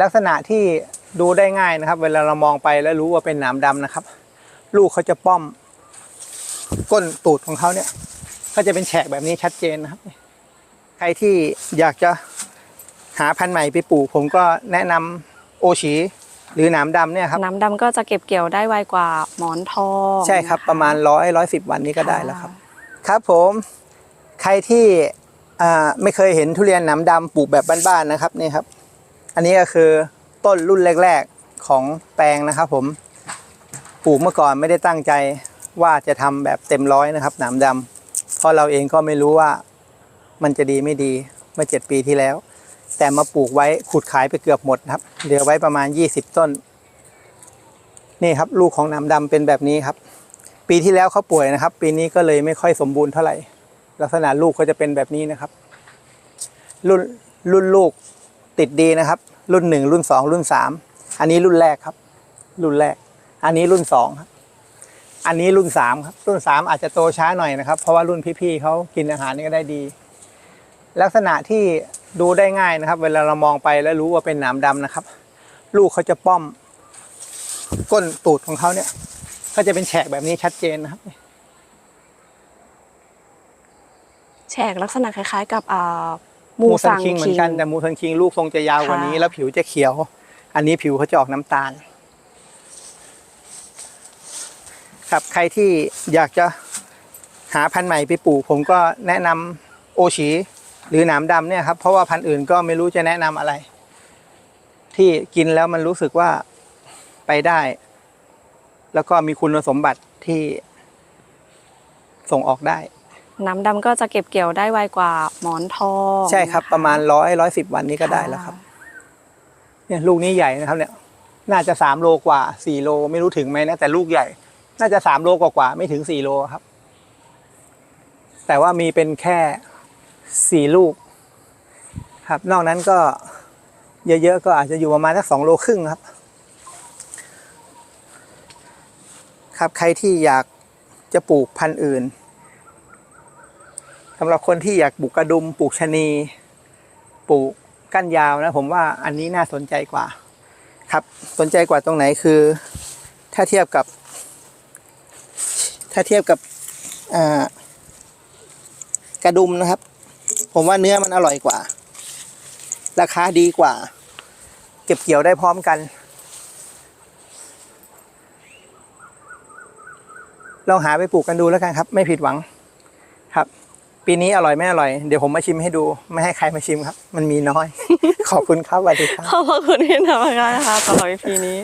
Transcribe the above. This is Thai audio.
ลักษณะที่ดูได้ง่ายนะครับ เวลาเรามองไปแล้วรู้ว่าเป็นหนามดำนะครับ ลูกเขาจะป้อม ก้นตูดของเขาเนี่ย ก็จะเป็นแฉกแบบนี้ชัดเจนนะครับ ใครที่อยากจะหาพันธุ์ใหม่ไปปลูก ผมก็แนะนำโอชีหรือหนามดำเนี่ยครับ น้ำดำก็จะเก็บเกี่ยวได้ไวกว่าหมอนทองใช่ครับนคประมาณร้อยร้อยสิบวันนี้ก็ได้แล้วครับ ครับผมใครที่อ่าไม่เคยเห็นทุเรียนหนามดำปลูกแบบบ้านๆนะครับนี่ครับ อันนี้ก็คือต้นรุ่นแรก ๆของแปลงนะครับผมปลูกเมื่อก่อนไม่ได้ตั้งใจว่าจะทำแบบเต็มร้อยนะครับหนามดำเพราะเราเองก็ไม่รู้ว่ามันจะดีไม่ดีเมื่อเจ็ดปีที่แล้ว แต่มาปลูกไว้ขุดขายไปเกือบหมดครับ เหลือไว้ประมาณ 20 ต้น นี่ครับลูกของหนามดำเป็นแบบนี้ครับ ปีที่แล้วเขาป่วยนะครับ ปีนี้ก็เลยไม่ค่อยสมบูรณ์เท่าไหร่ ลักษณะลูกเขาจะเป็นแบบนี้นะครับ รุ่นรุ่นลูก ติดดีนะครับ รุ่นหนึ่งรุ่นสองรุ่นสามอันนี้รุ่นแรกครับ รุ่นแรก อันนี้รุ่นสองครับอันนี้รุ่นสามครับ รุ่นสามอาจจะโตช้าหน่อยนะครับ เพราะว่ารุ่นพี่ๆเขากินอาหารนี่ก็ได้ดี ลักษณะที่ดูได้ง่ายนะครับ เวลาเรามองไปแล้วรู้ว่าเป็นหนามดำนะครับ ลูกเขาจะป้อม ก้นตูดของเขาเนี่ย ก็จะเป็นแฉกแบบนี้ชัดเจนนะครับ แฉกลักษณะคล้าย ๆ กับอ่า มูมูซัสันงคิงเหมือนกันแต่มูซันคิงลูกทรงจะยาวกว่านี้ค่ะแล้วผิวจะเขียว อันนี้ผิวเขาจะออกน้ำตาล ครับใครที่อยากจะหาพันธุ์ใหม่ไปปลูก ผมก็แนะนำโอชีหรือหนามดำเนี่ยครับเพราะว่าพันธุ์อื่นก็ไม่รู้จะแนะนำอะไร ที่กินแล้วมันรู้สึกว่าไปได้ แล้วก็มีคุณสมบัติที่ส่งออกได้ น้ำดำก็จะเก็บเกี่ยวได้ไวกว่าหมอนทองใช่ครับนคประมาณร้อยร้อยสิบวันนี้ก็ได้แล้วครับ เนี่ยลูกนี้ใหญ่นะครับ เนี่ย น่าจะสามโลกว่าสี่โลไม่รู้ถึงไหมนะแต่ลูกใหญ่ น่าจะสามโลกว่ากว่าไม่ถึงสี่โลครับ แต่ว่ามีเป็นแค่สี่ลูก ครับ นอกนั้นก็ เยอะๆก็อาจจะอยู่ประมาณสักสองโลครึ่งครับ ครับใครที่อยากจะปลูกพันธุ์อื่น สำหรับคนที่อยากปลูกกระดุมปลูกชะนีปลูกก้านยาวนะ ผมว่าอันนี้น่าสนใจกว่า ครับสนใจกว่าตรงไหนคือ ถ้าเทียบกับ ถ้าเทียบกับกระดุมนะครับ ผมว่าเนื้อมันอร่อยกว่า ราคาดีกว่า เก็บเกี่ยวได้พร้อมกันลองหาไปปลูกกันดูแล้วกันครับ ไม่ผิดหวังครับ ปีนี้อร่อยไม่อร่อย เดี๋ยวผมมาชิมให้ดู ไม่ให้ใครมาชิมครับ มันมีน้อย ขอบคุณครับสวัสดีครับ ขอบพระคุณที่ทำงานนะคะสำหรับ EP นี้